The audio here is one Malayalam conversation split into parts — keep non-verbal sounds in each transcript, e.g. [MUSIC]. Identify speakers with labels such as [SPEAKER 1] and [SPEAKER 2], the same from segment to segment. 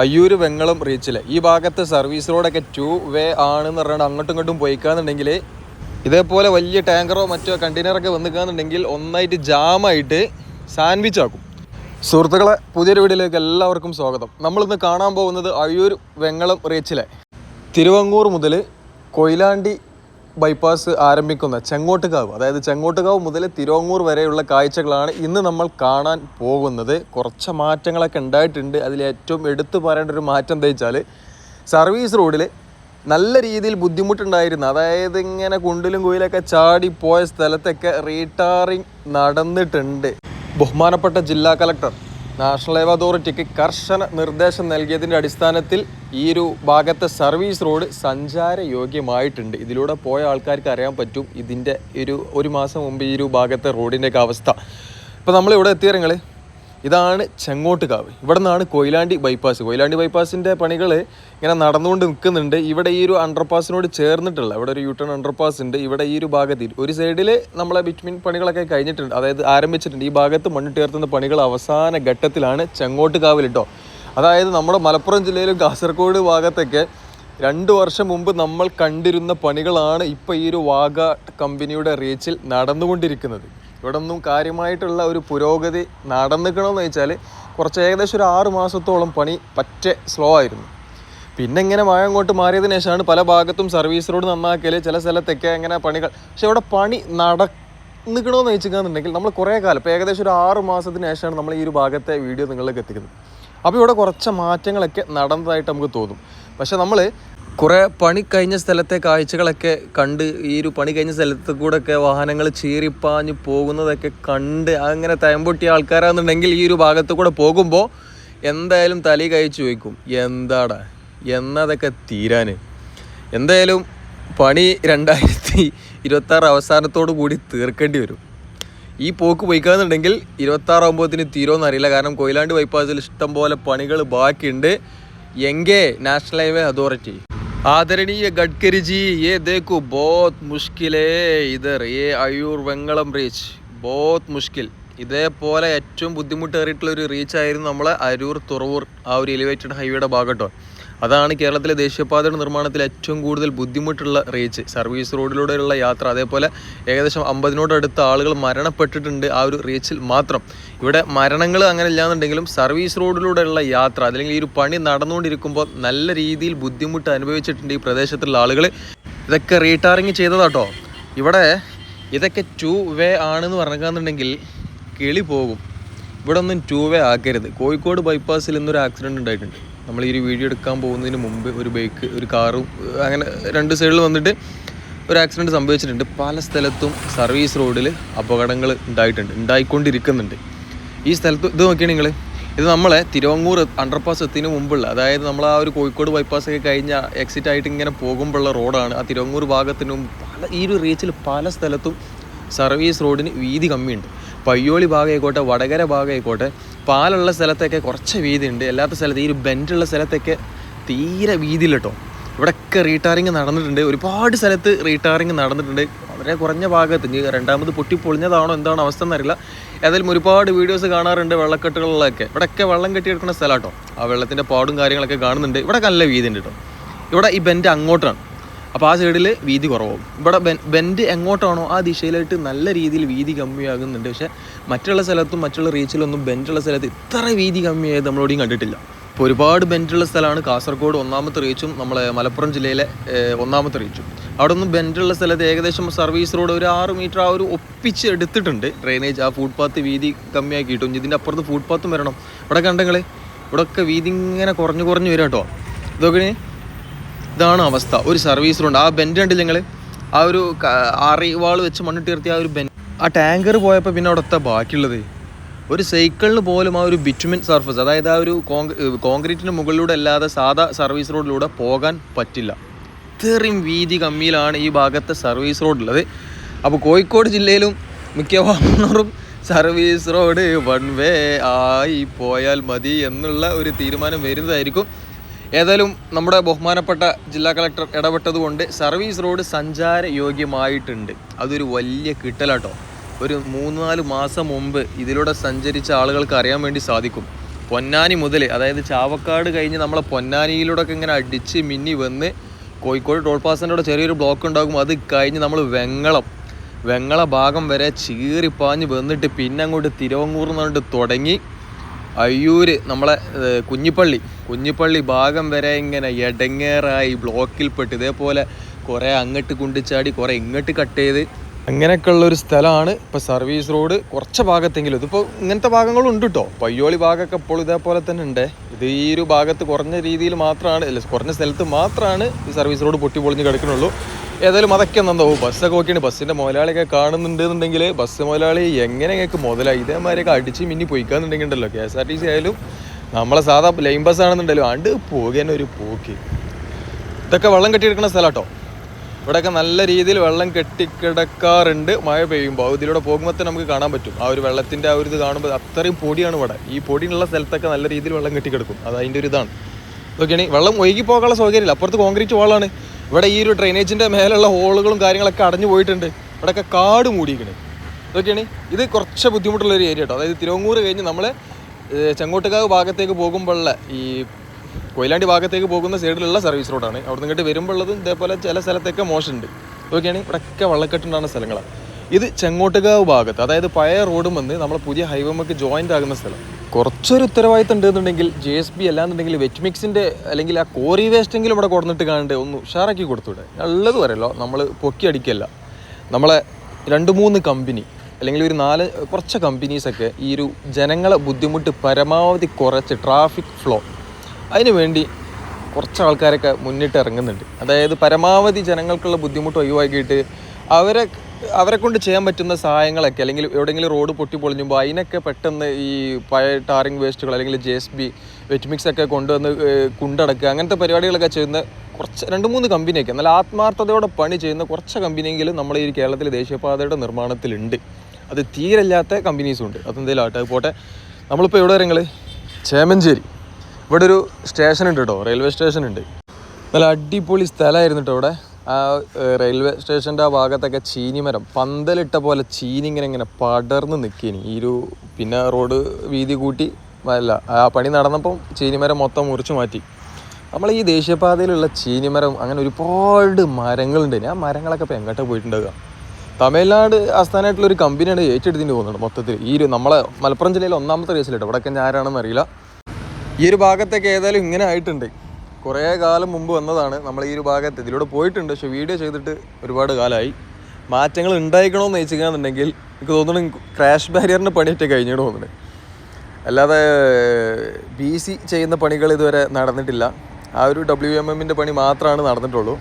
[SPEAKER 1] അയ്യൂര് വെങ്ങളം റീച്ചിൽ ഈ ഭാഗത്ത് സർവീസ് റോഡൊക്കെ ടു വേ ആണെന്ന് പറഞ്ഞാൽ അങ്ങോട്ടും ഇങ്ങോട്ടും പോയിക്കാന്നുണ്ടെങ്കിൽ ഇതേപോലെ വലിയ ടാങ്കറോ മറ്റോ കണ്ടെയ്നറൊക്കെ വന്നിക്കാന്നുണ്ടെങ്കിൽ ഒന്നായിട്ട് ജാമായിട്ട് സാൻഡ്വിച്ച് ആക്കും. സുഹൃത്തുക്കളെ പുതിയൊരു വീഡിയോയിലേക്ക് എല്ലാവർക്കും സ്വാഗതം. നമ്മളിന്ന് കാണാൻ പോകുന്നത് അയ്യൂർ വെങ്ങളം റീച്ചിലെ. തിരുവങ്ങൂർ മുതൽ കൊയിലാണ്ടി ബൈപ്പാസ് ആരംഭിക്കുന്ന ചെങ്ങോട്ടുകാവ്. അതായത് ചെങ്ങോട്ടുകാവ് മുതൽ തിരുവങ്ങൂർ വരെയുള്ള കാഴ്ചകളാണ് ഇന്ന് നമ്മൾ കാണാൻ പോകുന്നത്. കുറച്ച് മാറ്റങ്ങളൊക്കെ ഉണ്ടായിട്ടുണ്ട്. അതിൽ ഏറ്റവും എടുത്തു പറയേണ്ട ഒരു മാറ്റം എന്താ വെച്ചാൽ സർവീസ് റോഡിൽ നല്ല രീതിയിൽ ബുദ്ധിമുട്ടുണ്ടായിരുന്നു അതായത് ഇങ്ങനെ കുണ്ടിലും കുയിലൊക്കെ ചാടി പോയ സ്ഥലത്തൊക്കെ റീടാറിങ് നടന്നിട്ടുണ്ട്. ബഹുമാനപ്പെട്ട ജില്ലാ കലക്ടർ നാഷണൽ ഹൈവേ അതോറിറ്റിക്ക് കർശന നിർദ്ദേശം നൽകിയതിന്റെ അടിസ്ഥാനത്തിൽ ഈ ഒരു ഭാഗത്തെ സർവീസ് റോഡ് സഞ്ചാര യോഗ്യമായിട്ടുണ്ട് ഇതിലൂടെ പോയ ആൾക്കാർക്ക് അറിയാൻ പറ്റും ഇതിന്റെ ഒരു ഒരു മാസം മുമ്പ് ഈ ഒരു ഭാഗത്തെ റോഡിന്റെയൊക്കെ അവസ്ഥ. ഇപ്പോൾ നമ്മളിവിടെ ഇവിടെ എത്തിയ നിങ്ങൾ ഇതാണ് ചെങ്ങോട്ടുകാവ്. ഇവിടെ നിന്നാണ് കൊയിലാണ്ടി ബൈപ്പാസ് കൊയിലാണ്ടി ബൈപ്പാസിന്റെ പണികൾ ഇങ്ങനെ നടന്നുകൊണ്ട് നിൽക്കുന്നുണ്ട്. ഇവിടെ ഈ ഒരു അണ്ടർപാസിനോട് ചേർന്നിട്ടുള്ള ഇവിടെ ഒരു യൂട്ടേൺ അണ്ടർപാസ് ഉണ്ട്. ഇവിടെ ഈ ഒരു ഭാഗത്തിൽ ഒരു സൈഡിൽ നമ്മളെ ബിറ്റ്മിൻ പണികളൊക്കെ കഴിഞ്ഞിട്ടുണ്ട്. അതായത് ആരംഭിച്ചിട്ടുണ്ട്. ഈ ഭാഗത്ത് മണ്ണിട്ട് ചേർത്തുന്ന പണികൾ അവസാന ഘട്ടത്തിലാണ് ചെങ്ങോട്ടുകാവിൽ കേട്ടോ അതായത് നമ്മുടെ മലപ്പുറം ജില്ലയിലും കാസർഗോഡ് ഭാഗത്തൊക്കെ രണ്ട് വർഷം മുമ്പ് നമ്മൾ കണ്ടിരുന്ന പണികളാണ് ഇപ്പോൾ ഈ ഒരു വാഗ കമ്പനിയുടെ റീച്ചിൽ നടന്നുകൊണ്ടിരിക്കുന്നത്. ഇവിടെ ഒന്നും കാര്യമായിട്ടുള്ള ഒരു പുരോഗതി നടന്നിക്കണമെന്ന് വെച്ചാൽ കുറച്ച് ഏകദേശം ഒരു ആറ് മാസത്തോളം പണി പറ്റേ സ്ലോ ആയിരുന്നു. പിന്നെ ഇങ്ങനെ മഴ അങ്ങോട്ട് മാറിയതിന് ശേഷമാണ് പല ഭാഗത്തും സർവീസ് റോഡ് നന്നാക്കൽ ചില സ്ഥലത്തൊക്കെ അങ്ങനെ പണികൾ. പക്ഷെ ഇവിടെ പണി നടന്നിക്കണമെന്ന് വെച്ചിട്ടുണ്ടെങ്കിൽ നമ്മൾ കുറേ കാലം ഇപ്പോൾ ഏകദേശം ഒരു ആറ് മാസത്തിന് ശേഷമാണ് നമ്മൾ ഈ ഒരു ഭാഗത്തെ വീഡിയോ നിങ്ങളിലേക്ക് എത്തിക്കുന്നത്. അപ്പോൾ ഇവിടെ കുറച്ച് മാറ്റങ്ങളൊക്കെ നടന്നതായിട്ട് നമുക്ക് തോന്നും. പക്ഷേ നമ്മൾ കുറേ പണി കഴിഞ്ഞ സ്ഥലത്തെ കാഴ്ചകളൊക്കെ കണ്ട് ഈ ഒരു പണി കഴിഞ്ഞ സ്ഥലത്ത് കൂടെ ഒക്കെ വാഹനങ്ങൾ ചീറിപ്പാഞ്ഞ് പോകുന്നതൊക്കെ കണ്ട് അങ്ങനെ തയമ്പൊട്ടിയ ആൾക്കാരാണെന്നുണ്ടെങ്കിൽ ഈ ഒരു ഭാഗത്ത് കൂടെ പോകുമ്പോൾ എന്തായാലും തലി കഴിച്ചു ചോദിക്കും എന്താടാ? എന്നതൊക്കെ തീരാൻ എന്തായാലും പണി രണ്ടായിരത്തി ഇരുപത്താറ് അവസാനത്തോടു കൂടി തീർക്കേണ്ടി വരും. ഈ പോക്ക് പോയിക്കാന്നുണ്ടെങ്കിൽ ഇരുപത്താറാകുമ്പോഴത്തിന് തീരുമെന്ന് അറിയില്ല. കാരണം കൊയിലാണ്ട് ബൈപ്പാസിൽ ഇഷ്ടംപോലെ പണികൾ ബാക്കിയുണ്ട്. എങ്കേ നാഷണൽ ഹൈവേ അതോറിറ്റി. आदरणीय गडकरी जी ये देखो बहुत मुश्किल है इधर ये അയ്യൂർ വെങ്ങളം റീച്ച് ബോത്ത് മുഷ്കിൽ ഇതേപോലെ ഏറ്റവും ബുദ്ധിമുട്ടേറിയിട്ടുള്ള ഒരു റീച്ച് ആയിരുന്നു നമ്മളെ അരൂർ തുറവൂർ ആ ഒരു എലിവേറ്റഡ് ഹൈവേയുടെ ഭാഗട്ടോ അതാണ് കേരളത്തിലെ ദേശീയപാതയുടെ നിർമ്മാണത്തിൽ ഏറ്റവും കൂടുതൽ ബുദ്ധിമുട്ടുള്ള റീച്ച് സർവീസ് റോഡിലൂടെയുള്ള യാത്ര അതേപോലെ ഏകദേശം അമ്പതിനോടടുത്ത ആളുകൾ മരണപ്പെട്ടിട്ടുണ്ട് ആ ഒരു റീച്ചിൽ മാത്രം. ഇവിടെ മരണങ്ങൾ അങ്ങനെ ഇല്ലാന്നുണ്ടെങ്കിലും സർവീസ് റോഡിലൂടെയുള്ള യാത്ര അല്ലെങ്കിൽ ഈ ഒരു പണി നടന്നുകൊണ്ടിരിക്കുമ്പോൾ നല്ല രീതിയിൽ ബുദ്ധിമുട്ട് അനുഭവിച്ചിട്ടുണ്ട് ഈ പ്രദേശത്തുള്ള ആളുകൾ ഇതൊക്കെ റീടാറിങ് ചെയ്തതാട്ടോ. ഇവിടെ ഇതൊക്കെ ടു വേ ആണെന്ന് പറഞ്ഞിട്ടുണ്ടെങ്കിൽ കിളി പോകും. ഇവിടെ ഒന്നും ടു വേ ആക്കരുത്. കോഴിക്കോട് ബൈപ്പാസിൽ ഇന്നൊരു ആക്സിഡന്റ് ഉണ്ടായിട്ടുണ്ട്. നമ്മൾ ഈ ഒരു വീഡിയോ എടുക്കാൻ പോകുന്നതിന് മുമ്പ് ഒരു ബൈക്ക് ഒരു കാറും അങ്ങനെ രണ്ട് സൈഡിൽ വന്നിട്ട് ഒരു ആക്സിഡന്റ് സംഭവിച്ചിട്ടുണ്ട്. പല സ്ഥലത്തും സർവീസ് റോഡിൽ അപകടങ്ങൾ ഉണ്ടായിട്ടുണ്ട് ഉണ്ടായിക്കൊണ്ടിരിക്കുന്നുണ്ട്. ഈ സ്ഥലത്ത് ഇത് നോക്കിയാണ് നിങ്ങൾ ഇത് നമ്മളെ തിരുവങ്ങൂർ അണ്ടർപാസ് എത്തിന് മുമ്പുള്ള അതായത് നമ്മൾ ആ ഒരു കോഴിക്കോട് ബൈപ്പാസ് ഒക്കെ കഴിഞ്ഞ എക്സിറ്റ് ആയിട്ട് ഇങ്ങനെ പോകുമ്പോഴുള്ള റോഡാണ് ആ തിരുവങ്ങൂർ ഭാഗത്തിനും പല ഈ ഒരു റീച്ചിൽ പല സ്ഥലത്തും സർവീസ് റോഡിന് വീതി കമ്മിയുണ്ട്. പയ്യോളി ഭാഗമായിക്കോട്ടെ വടകര ഭാഗമായിക്കോട്ടെ പാലുള്ള സ്ഥലത്തൊക്കെ കുറച്ച് വീതി ഉണ്ട് അല്ലാത്ത സ്ഥലത്ത് ഈ ഒരു ബെൻഡുള്ള സ്ഥലത്തൊക്കെ തീരെ വീതിയില്ല കേട്ടോ ഇവിടെയൊക്കെ റീടാറിങ് നടന്നിട്ടുണ്ട്. ഒരുപാട് സ്ഥലത്ത് റീടാറിങ് നടന്നിട്ടുണ്ട്. വളരെ കുറഞ്ഞ ഭാഗത്ത്. ഇനി രണ്ടാമത് പൊട്ടി പൊളിഞ്ഞതാണോ എന്താണോ അവസ്ഥ എന്നറിയില്ല. ഏതായാലും ഒരുപാട് വീഡിയോസ് കാണാറുണ്ട് വെള്ളക്കെട്ടുകളിലൊക്കെ. ഇവിടെയൊക്കെ വെള്ളം കെട്ടിയെടുക്കുന്ന സ്ഥലം കേട്ടോ ആ വെള്ളത്തിന്റെ പാടും കാര്യങ്ങളൊക്കെ കാണുന്നുണ്ട്. ഇവിടെ നല്ല വീതി ഉണ്ട് കേട്ടോ ഇവിടെ ഈ ബെൻഡ് അങ്ങോട്ടാണ്. അപ്പോൾ ആ സൈഡിൽ വീതി കുറവാകും ഇവിടെ ബെൻഡ് എങ്ങോട്ടാണോ ആ ദിശയിലായിട്ട് നല്ല രീതിയിൽ വീതി കമ്മിയാകുന്നുണ്ട്. പക്ഷേ മറ്റുള്ള സ്ഥലത്തും മറ്റുള്ള റീച്ചിലൊന്നും ബെൻഡുള്ള സ്ഥലത്ത് ഇത്ര വീതി കമ്മിയായത് നമ്മളോടെയും കണ്ടിട്ടില്ല. ഇപ്പോൾ ഒരുപാട് ബെൻഡുള്ള സ്ഥലമാണ് കാസർഗോഡ് ഒന്നാമത്തെ റീച്ചും നമ്മളെ മലപ്പുറം ജില്ലയിലെ ഒന്നാമത്തെ റീച്ചും അവിടെ ഒന്നും ബെൻഡുള്ള സ്ഥലത്ത് ഏകദേശം സർവീസ് റോഡ് ഒരു ആറ് മീറ്റർ ആ ഒരു ഒപ്പിച്ച് എടുത്തിട്ടുണ്ട്. ഡ്രെയിനേജ് ആ ഫുട്പാത്ത് വീതി കമ്മിയാക്കിയിട്ടും. ഇതിന്റെ അപ്പുറത്ത് ഫുട്പാത്തും വരണം. ഇവിടെ കണ്ടങ്ങളെ ഇവിടെയൊക്കെ വീതി ഇങ്ങനെ കുറഞ്ഞു കുറഞ്ഞു വരും കേട്ടോ. ഇതൊക്കെ ഇതാണ് അവസ്ഥ. ഒരു സർവീസ് റോഡ് ആ ബെൻഡ് കണ്ടില്ല നിങ്ങൾ ആ ഒരു അറിവാൾ വെച്ച് മണ്ണിട്ട് നിർത്തിയ ആ ഒരു ബെൻ ആ ടാങ്കർ പോയപ്പോൾ പിന്നെ അവിടുത്തെ ബാക്കിയുള്ളത്. ഒരു സൈക്കിളിന് പോലും ആ ഒരു ബിറ്റുമിൻ സർഫസ് അതായത് ആ ഒരു കോൺക്രീ കോൺക്രീറ്റിന് മുകളിലൂടെ അല്ലാതെ സാധാ സർവീസ് റോഡിലൂടെ പോകാൻ പറ്റില്ല. ഇത്രയും വീതി കമ്മിയിലാണ് ഈ ഭാഗത്തെ സർവീസ് റോഡുള്ളത്. അപ്പോൾ കോഴിക്കോട് ജില്ലയിലും മിക്കവാറും സർവീസ് റോഡ് വൺ വേ ആയി പോയാൽ മതി എന്നുള്ള ഒരു തീരുമാനം വരുന്നതായിരിക്കും. ഏതായാലും നമ്മുടെ ബഹുമാനപ്പെട്ട ജില്ലാ കളക്ടർ ഇടപെട്ടത് കൊണ്ട് സർവീസ് റോഡ് സഞ്ചാര യോഗ്യമായിട്ടുണ്ട് അതൊരു വലിയ കിട്ടലാട്ടോ. ഒരു മൂന്ന് നാല് മാസം മുമ്പ് ഇതിലൂടെ സഞ്ചരിച്ച ആളുകൾക്ക് അറിയാൻ വേണ്ടി സാധിക്കും. പൊന്നാനി മുതൽ അതായത് ചാവക്കാട് കഴിഞ്ഞ് നമ്മളെ പൊന്നാനിയിലൂടെ ഒക്കെ ഇങ്ങനെ അടിച്ച് മിന്നി വന്ന് കോഴിക്കോട് ടോൾ പാസിന്റെ കൂടെ ചെറിയൊരു ബ്ലോക്ക് ഉണ്ടാകും അത് കഴിഞ്ഞ് നമ്മൾ വെങ്ങളം വെങ്ങള ഭാഗം വരെ ചീറിപ്പാഞ്ഞ് വന്നിട്ട് പിന്നെ അങ്ങോട്ട് തിരുവങ്ങൂർ നിന്നുകൊണ്ട് തുടങ്ങി അയ്യൂര് നമ്മളെ കുഞ്ഞിപ്പള്ളി. കുഞ്ഞിപ്പള്ളി ഭാഗം വരെ ഇങ്ങനെ എടങ്ങേറായി ബ്ലോക്കിൽപ്പെട്ട് ഇതേപോലെ കുറേ അങ്ങോട്ട് കുണ്ടിച്ചാടി കുറേ ഇങ്ങോട്ട് കട്ട് ചെയ്ത് അങ്ങനെയൊക്കെ ഉള്ള ഒരു സ്ഥലമാണ് ഇപ്പോൾ സർവീസ് റോഡ്. കുറച്ച് ഭാഗത്തെങ്കിലും. ഇതിപ്പോൾ ഇങ്ങനത്തെ ഭാഗങ്ങളും ഉണ്ട് കേട്ടോ പയ്യോളി ഭാഗമൊക്കെ ഇപ്പോൾ ഇതേപോലെ തന്നെ ഉണ്ട്. ഇത് ഈ ഒരു ഭാഗത്ത് കുറഞ്ഞ രീതിയിൽ മാത്രമാണ് അല്ല കുറഞ്ഞ സ്ഥലത്ത് മാത്രമാണ് ഈ സർവീസ് റോഡ് പൊട്ടി പൊളിഞ്ഞ് കിടക്കുന്നുള്ളൂ ഏതായാലും അതൊക്കെ എന്താവും ബസ്സൊക്കെ ഓക്കെയാണ് ബസ്സിന്റെ മുതലാളിയൊക്കെ കാണുന്നുണ്ടെന്നുണ്ടെങ്കിൽ ബസ് മുതലാളി എങ്ങനെ ഞങ്ങൾക്ക് മുതലായി? ഇതേമാതിരിയൊക്കെ അടിച്ച് മിന്നി പൊയ്ക്കാന്നുണ്ടെങ്കിൽ ഉണ്ടല്ലോ K S R T C ആയാലും നമ്മളെ സാധാ ലൈൻ ബസ് ആണെന്നുണ്ടല്ലോ. അണ്ട് പോകുന്ന ഒരു പോക്ക്. ഇതൊക്കെ വെള്ളം കെട്ടിയെടുക്കുന്ന സ്ഥലം കേട്ടോ ഇവിടെയൊക്കെ നല്ല രീതിയിൽ വെള്ളം കെട്ടിക്കിടക്കാറുണ്ട്. മഴ പെയ്യുമ്പോൾ ഇതിലൂടെ പോകുമ്പോൾ തന്നെ നമുക്ക് കാണാൻ പറ്റും. ആ ഒരു വെള്ളത്തിന്റെ ആ ഒരു ഇത് കാണുമ്പോൾ അത്രയും പൊടിയാണ് ഇവിടെ. ഈ പൊടിയുള്ള സ്ഥലത്തൊക്കെ നല്ല രീതിയിൽ വെള്ളം കെട്ടിക്കിടക്കും. അത് അതിന്റെ ഒരു ഇതാണ്. ഇതൊക്കെയാണ്. വെള്ളം ഒഴുകി പോകാനുള്ള സൗകര്യമില്ല. അപ്പുറത്ത് കോൺക്രീറ്റ് വാളാണ്. ഇവിടെ ഈ ഒരു ഡ്രെയിനേജിന്റെ മേലുള്ള ഹോളുകളും കാര്യങ്ങളൊക്കെ അടഞ്ഞു പോയിട്ടുണ്ട്. ഇവിടെയൊക്കെ കാട് മൂടിയിരിക്കണേ. ഇതൊക്കെയാണ്. ഇത് കുറച്ച് ബുദ്ധിമുട്ടുള്ള ഒരു ഏരിയ കേട്ടോ അതായത് തിരുവങ്ങൂർ കഴിഞ്ഞ് നമ്മൾ ചെങ്ങോട്ടുകാവ് ഭാഗത്തേക്ക് പോകുമ്പോഴുള്ള ഈ കൊയിലാണ്ടി ഭാഗത്തേക്ക് പോകുന്ന സൈഡിലുള്ള സർവീസ് റോഡാണ് അവിടെ നിന്ന് ഇങ്ങോട്ട് വരുമ്പോഴുള്ളതും ഇതേപോലെ ചില സ്ഥലത്തൊക്കെ മോശമുണ്ട്. ഇതൊക്കെയാണ്. ഇവിടെയൊക്കെ വള്ളക്കെട്ടുണ്ടാകുന്ന സ്ഥലങ്ങളാണ്. ഇത് ചെങ്ങോട്ടുകാവ് ഭാഗത്ത് അതായത് പഴയ റോഡും വന്ന് നമ്മൾ പുതിയ ഹൈവേമൊക്കെ ജോയിന്റ് ആകുന്ന സ്ഥലം. കുറച്ചൊരു ഉത്തരവാദിത്തം ഉണ്ടെന്നുണ്ടെങ്കിൽ ജെ എസ് ബി അല്ലാന്നുണ്ടെങ്കിൽ വെറ്റ് മിക്സിന്റെ അല്ലെങ്കിൽ ആ കോറി വേസ്റ്റെങ്കിലും ഇവിടെ കൊടുത്തിട്ട് കാണണ്ടേ? ഒന്ന് ഉഷാറാക്കി കൊടുത്തൂടെ? ഉള്ളത് പറയല്ലോ. നമ്മൾ പൊക്കി അടിക്കല്ല. നമ്മളെ രണ്ട് മൂന്ന് കമ്പനി അല്ലെങ്കിൽ ഒരു നാല് കുറച്ച് കമ്പനീസൊക്കെ ഈ ഒരു ജനങ്ങളെ ബുദ്ധിമുട്ട് പരമാവധി കുറച്ച് ട്രാഫിക് ഫ്ലോ അതിന് വേണ്ടി കുറച്ച് ആൾക്കാരൊക്കെ മുന്നിട്ട് ഇറങ്ങുന്നുണ്ട്. അതായത് പരമാവധി ജനങ്ങൾക്കുള്ള ബുദ്ധിമുട്ട് ഒഴിവാക്കിയിട്ട് അവരെ അവരെ കൊണ്ട് ചെയ്യാൻ പറ്റുന്ന സഹായങ്ങളൊക്കെ അല്ലെങ്കിൽ എവിടെയെങ്കിലും റോഡ് പൊട്ടി പൊളിഞ്ഞുമ്പോൾ അതിനൊക്കെ പെട്ടെന്ന് ഈ പഴയ ടാറിങ് വേസ്റ്റുകൾ അല്ലെങ്കിൽ ജെ എസ് ബി വെറ്റ്മിക്സ് ഒക്കെ കൊണ്ടുവന്ന് കുണ്ടടക്കുക അങ്ങനത്തെ പരിപാടികളൊക്കെ ചെയ്യുന്ന കുറച്ച് രണ്ട് മൂന്ന് കമ്പനിയൊക്കെ നല്ല ആത്മാർത്ഥതയോടെ പണി ചെയ്യുന്ന കുറച്ച് കമ്പനിയെങ്കിലും നമ്മൾ ഈ കേരളത്തിലെ ദേശീയപാതയുടെ നിർമ്മാണത്തിലുണ്ട്. അത് തീരല്ലാത്ത കമ്പനീസും ഉണ്ട്. അതെന്തെങ്കിലും ആട്ടെ പോട്ടെ. നമ്മളിപ്പോൾ എവിടെ നിങ്ങൾ ചേമഞ്ചേരി. ഇവിടെ ഒരു സ്റ്റേഷൻ ഉണ്ട് കേട്ടോ റെയിൽവേ സ്റ്റേഷൻ ഉണ്ട് നല്ല അടിപൊളി സ്ഥലമായിരുന്നു കേട്ടോ ഇവിടെ ആ റെയിൽവേ സ്റ്റേഷന്റെ ആ ഭാഗത്തൊക്കെ ചീനിമരം പന്തലിട്ട പോലെ ചീനി ഇങ്ങനെ ഇങ്ങനെ പടർന്ന് നിൽക്കിനി ഈ ഒരു പിന്നെ റോഡ് വീതി കൂട്ടി അല്ല ആ പണി നടന്നപ്പം ചീനിമരം മൊത്തം മുറിച്ച് മാറ്റി. നമ്മൾ ഈ ദേശീയപാതയിലുള്ള ചീനിമരം അങ്ങനെ ഒരുപാട് മരങ്ങളുണ്ട് ആ മരങ്ങളൊക്കെ ഇപ്പോൾ എങ്ങോട്ടാണ് പോയിട്ടുണ്ടാവുക? തമിഴ്നാട് ആസ്ഥാനമായിട്ടുള്ള ഒരു കമ്പനിയാണ് ഏറ്റെടുത്തിട്ട് പോകുന്നുണ്ട് മൊത്തത്തിൽ ഈ ഒരു നമ്മളെ മലപ്പുറം ജില്ലയിൽ ഒന്നാമത്തെ റേസിലിട്ട് ഇവിടെയൊക്കെ ഞാനാണെന്ന് അറിയില്ല. ഈ ഒരു ഭാഗത്തൊക്കെ ഏതായാലും ഇങ്ങനെ ആയിട്ടുണ്ട്. കുറേ കാലം മുമ്പ് വന്നതാണ്. നമ്മൾ ഈ ഒരു ഭാഗത്ത് ഇതിലൂടെ പോയിട്ടുണ്ട്. പക്ഷെ വീഡിയോ ചെയ്തിട്ട് ഒരുപാട് കാലമായി. മാറ്റങ്ങൾ ഉണ്ടായിക്കണമെന്ന് ചോദിച്ചിരിക്കുകയാണെന്നുണ്ടെങ്കിൽ എനിക്ക് തോന്നുന്നു ക്രാഷ് ബാരിയറിന്റെ പണിയൊക്കെ കഴിഞ്ഞിട്ട് തോന്നുന്നത് അല്ലാതെ ബി സി ചെയ്യുന്ന പണികൾ ഇതുവരെ നടന്നിട്ടില്ല. ആ ഒരു ഡബ്ല്യു എം എമ്മിന്റെ പണി മാത്രമാണ് നടന്നിട്ടുള്ളൂ.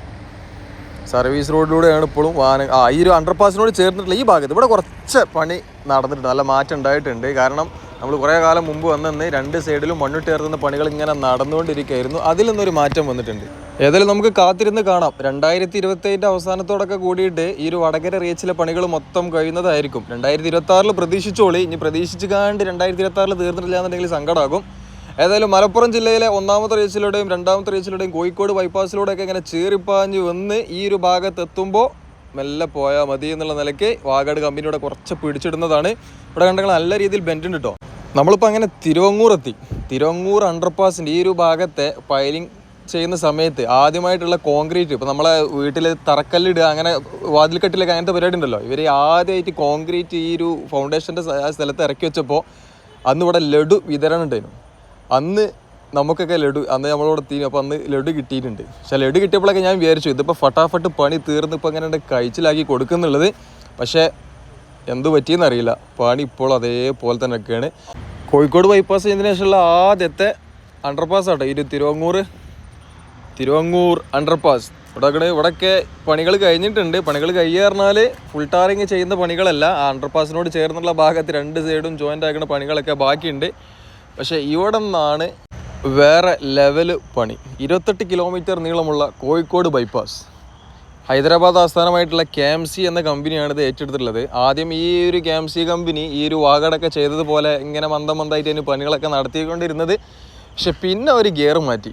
[SPEAKER 1] സർവീസ് റോഡിലൂടെയാണ് ഇപ്പോഴും വാഹനം ആ ഈ ഒരു അണ്ടർപാസിനോട് ചേർന്നിട്ടുള്ള ഈ ഭാഗത്ത് ഇവിടെ കുറച്ച് പണി നടന്നിട്ടുണ്ട്. നല്ല മാറ്റം ഉണ്ടായിട്ടുണ്ട്. കാരണം നമ്മൾ കുറേ കാലം മുമ്പ് വന്നെന്ന് രണ്ട് സൈഡിലും മണ്ണിട്ട് ചേർത്തുന്ന പണികൾ ഇങ്ങനെ നടന്നുകൊണ്ടിരിക്കുകയായിരുന്നു. അതിൽ നിന്നൊരു മാറ്റം വന്നിട്ടുണ്ട്. ഏതായാലും നമുക്ക് കാത്തിരുന്ന് കാണാം. രണ്ടായിരത്തി ഇരുപത്തേഴിന്റെ അവസാനത്തോടൊക്കെ കൂടിയിട്ട് ഈ ഒരു വടകര റീച്ചിലെ പണികൾ മൊത്തം കഴിയുന്നതായിരിക്കും. രണ്ടായിരത്തി ഇരുപത്തി ആറിൽ പ്രതീക്ഷിച്ചോളി. ഇനി പ്രതീക്ഷിച്ച് കാണ്ട് രണ്ടായിരത്തി ഇരുപത്തി ആറിൽ തീർന്നിട്ടില്ല എന്നുണ്ടെങ്കിൽ സങ്കടമാകും. ഏതായാലും മലപ്പുറം ജില്ലയിലെ ഒന്നാമത്തെ റീച്ചിലൂടെയും രണ്ടാമത്തെ റീച്ചിലൂടെയും കോഴിക്കോട് ബൈപ്പാസിലൂടെയൊക്കെ ഇങ്ങനെ ചീറിപ്പാഞ്ഞ് വന്ന് ഈ ഒരു ഭാഗത്ത് എത്തുമ്പോൾ മെല്ലെ പോയാൽ മതി എന്നുള്ള നിലയ്ക്ക് വാഗാട് കമ്പനിയുടെ കുറച്ച് പിടിച്ചിടുന്നതാണ്. ഇവിടെ കണ്ടെങ്കിൽ നല്ല രീതിയിൽ ബെൻഡ് ഉണ്ട് കേട്ടോ നമ്മളിപ്പോൾ അങ്ങനെ തിരുവങ്ങൂർ എത്തി തിരുവങ്ങൂർ അണ്ടർപാസിന്റെ ഈ ഒരു ഭാഗത്തെ പൈലിംഗ് ചെയ്യുന്ന സമയത്ത് ആദ്യമായിട്ടുള്ള കോൺക്രീറ്റ് ഇപ്പോൾ നമ്മളെ വീട്ടിൽ തറക്കല്ലിടുക അങ്ങനെ വാതിൽക്കെട്ടിലൊക്കെ അങ്ങനത്തെ പരിപാടി ഉണ്ടല്ലോ. ഇവർ ആദ്യമായിട്ട് കോൺക്രീറ്റ് ഈ ഒരു ഫൗണ്ടേഷന്റെ സ്ഥലത്ത് ഇറക്കി വെച്ചപ്പോൾ അന്ന് ഇവിടെ ലഡു വിതരണം ഉണ്ടായിരുന്നു. അന്ന് നമുക്കൊക്കെ ലഡു അന്ന് നമ്മളിവിടെ തീരും അപ്പോൾ അന്ന് ലഡു കിട്ടിയിട്ടുണ്ട്. പക്ഷേ ലഡു കിട്ടിയപ്പോഴൊക്കെ ഞാൻ വിചാരിച്ചു ഇതിപ്പോൾ ഫട്ടാഫട്ട് പണി തീർന്ന് ഇപ്പോൾ അങ്ങനെ കഴിച്ചിലാക്കി കൊടുക്കുന്നുള്ളത്. പക്ഷേ എന്ത് പറ്റിയെന്ന് അറിയില്ല. പണി ഇപ്പോൾ അതേപോലെ തന്നെ ഒക്കെയാണ് കോഴിക്കോട് ബൈപ്പാസ് ചെയ്തതിനു ശേഷമുള്ള ആദ്യത്തെ അണ്ടർപാസ് ആട്ടോ. ഇത് തിരുവങ്ങൂർ തിരുവങ്ങൂർ അണ്ടർപാസ് ഇവിടെ ഇവിടെയൊക്കെ പണികൾ കഴിഞ്ഞിട്ടുണ്ട്. പണികൾ കഴിയാറിഞ്ഞാൽ ഫുൾ ടാറിങ് ചെയ്യുന്ന പണികളല്ല. ആ അണ്ടർപാസിനോട് ചേർന്നുള്ള ഭാഗത്ത് രണ്ട് സൈഡും ജോയിന്റ് ആക്കുന്ന പണികളൊക്കെ ബാക്കിയുണ്ട്. പക്ഷേ ഇവിടെ നിന്നാണ് വേറെ ലെവൽ പണി. ഇരുപത്തെട്ട് കിലോമീറ്റർ നീളമുള്ള കോഴിക്കോട് ബൈപ്പാസ് ഹൈദരാബാദ് ആസ്ഥാനമായിട്ടുള്ള കെ എം സി എന്ന കമ്പനിയാണ് ഇത് ഏറ്റെടുത്തിട്ടുള്ളത്. ആദ്യം ഈ ഒരു കെ എം സി കമ്പനി ഈ ഒരു വാഗടൊക്കെ ചെയ്തതുപോലെ ഇങ്ങനെ മന്ദം മന്ദമായിട്ട് അതിന് പണികളൊക്കെ നടത്തിക്കൊണ്ടിരുന്നത്. പക്ഷെ പിന്നെ ഒരു ഗിയർ മാറ്റി.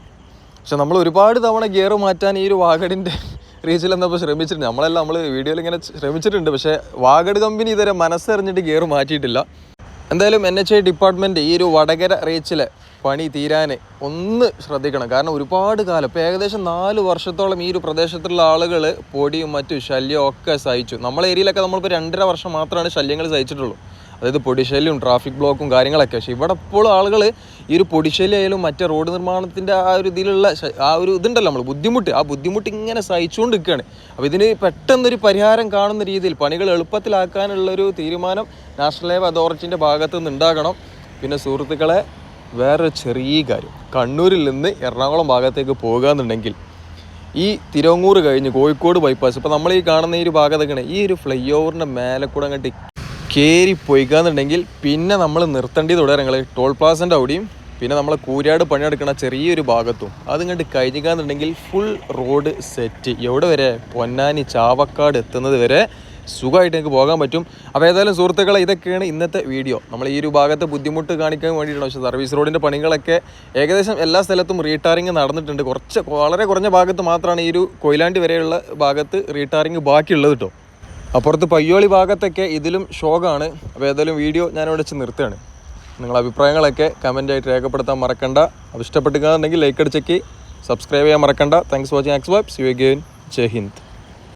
[SPEAKER 1] പക്ഷെ നമ്മൾ ഒരുപാട് തവണ ഗിയർ മാറ്റാൻ ഈ ഒരു വാഗടിന്റെ [LAUGHS] റീച്ചിൽ എന്നപ്പോൾ ശ്രമിച്ചിട്ടുണ്ട്. നമ്മളെല്ലാം നമ്മൾ വീഡിയോയിൽ ഇങ്ങനെ ശ്രമിച്ചിട്ടുണ്ട്. പക്ഷേ വാഗഡ് കമ്പനി ഇതുവരെ മനസ്സറിഞ്ഞിട്ട് ഗിയർ മാറ്റിയിട്ടില്ല. എന്തായാലും എൻ എച്ച് ഐ ഡിപ്പാർട്ട്മെന്റ് ഈ ഒരു വടകര റീച്ചിലെ പണി തീരാൻ ഒന്ന് ശ്രദ്ധിക്കണം. കാരണം ഒരുപാട് കാലം ഇപ്പോൾ ഏകദേശം നാല് വർഷത്തോളം ഈ ഒരു പ്രദേശത്തുള്ള ആളുകൾ പൊടിയും മറ്റു ശല്യവും ഒക്കെ സഹിച്ചു. നമ്മളെ ഏരിയയിലൊക്കെ നമ്മളിപ്പോൾ രണ്ടര വർഷം മാത്രമാണ് ശല്യങ്ങൾ സഹിച്ചിട്ടുള്ളൂ. അതായത് പൊടിശല്യവും ട്രാഫിക് ബ്ലോക്കും കാര്യങ്ങളൊക്കെ. പക്ഷേ ഇവിടെ ഇപ്പോഴും ആളുകൾ ഈ ഒരു പൊടിശല്യായാലും മറ്റേ റോഡ് നിർമ്മാണത്തിന്റെ ആ ഒരു ഇതിലുള്ള ആ ഒരു ഇതുണ്ടല്ലോ നമ്മൾ ബുദ്ധിമുട്ട്. ആ ബുദ്ധിമുട്ട് ഇങ്ങനെ സഹിച്ചുകൊണ്ട് നിൽക്കുകയാണ് അപ്പോൾ ഇതിന് പെട്ടെന്നൊരു പരിഹാരം കാണുന്ന രീതിയിൽ പണികൾ എളുപ്പത്തിലാക്കാനുള്ളൊരു തീരുമാനം നാഷണൽ ഹൈവേ അതോറിറ്റിന്റെ ഭാഗത്തു നിന്ന് ഉണ്ടാകണം പിന്നെ സുഹൃത്തുക്കളെ വേറൊരു ചെറിയ കാര്യം. കണ്ണൂരിൽ നിന്ന് എറണാകുളം ഭാഗത്തേക്ക് പോകുക എന്നുണ്ടെങ്കിൽ ഈ തിരുവങ്ങൂർ കഴിഞ്ഞ് കോഴിക്കോട് ബൈപ്പാസ് ഇപ്പോൾ നമ്മൾ ഈ കാണുന്ന ഈ ഒരു ഭാഗത്തൊക്കെയാണ് ഈ ഒരു ഫ്ലൈ ഓവറിന്റെ മേലെ കൂടെ അങ്ങോട്ട് കയറി പോയിക്കാന്നുണ്ടെങ്കിൽ പിന്നെ നമ്മൾ നിർത്തേണ്ടി ഞങ്ങൾ ടോൾ പ്ലാസന്റെ അവിടെയും പിന്നെ നമ്മൾ കൂരാട് പണിയെടുക്കുന്ന ചെറിയൊരു ഭാഗത്തും. അതിങ്ങോട്ട് കഴിഞ്ഞിക്കാന്നുണ്ടെങ്കിൽ ഫുൾ റോഡ് സെറ്റ് എവിടെ വരെ? പൊന്നാനി ചാവക്കാട് എത്തുന്നത് വരെ സുഖമായിട്ട് എനിക്ക് പോകാൻ പറ്റും. അപ്പോൾ ഏതായാലും സുഹൃത്തുക്കളെ ഇതൊക്കെയാണ് ഇന്നത്തെ വീഡിയോ. നമ്മൾ ഈ ഒരു ഭാഗത്ത് ബുദ്ധിമുട്ട് കാണിക്കാൻ വേണ്ടിയിട്ടാണ് പക്ഷേ സർവീസ് റോഡിന്റെ പണികളൊക്കെ ഏകദേശം എല്ലാ സ്ഥലത്തും റീടാറിങ് നടന്നിട്ടുണ്ട്. കുറച്ച് വളരെ കുറഞ്ഞ ഭാഗത്ത് മാത്രമാണ് ഈ ഒരു കൊയിലാണ്ടി വരെയുള്ള ഭാഗത്ത് റീടാറിങ് ബാക്കിയുള്ളത് കേട്ടോ. അപ്പുറത്ത് പയ്യോളി ഭാഗത്തൊക്കെ ഇതിലും ഷോകാണ് അപ്പോൾ ഏതായാലും വീഡിയോ ഞാനിവിടെ വെച്ച് നിർത്തുകയാണ്. നിങ്ങളുടെ അഭിപ്രായങ്ങളൊക്കെ കമന്റായിട്ട് രേഖപ്പെടുത്താൻ മറക്കണ്ട. അപ്പോൾ ഇഷ്ടപ്പെട്ടുകയാണെന്നുണ്ടെങ്കിൽ ലൈക്ക് അടിച്ചേക്ക്. സബ്സ്ക്രൈബ് ചെയ്യാൻ മറക്കണ്ട. താങ്ക്സ് വാച്ചിങ് ആക്സ് വാബ് സി അഗെയിൻ ജയ് ഹിന്ദ്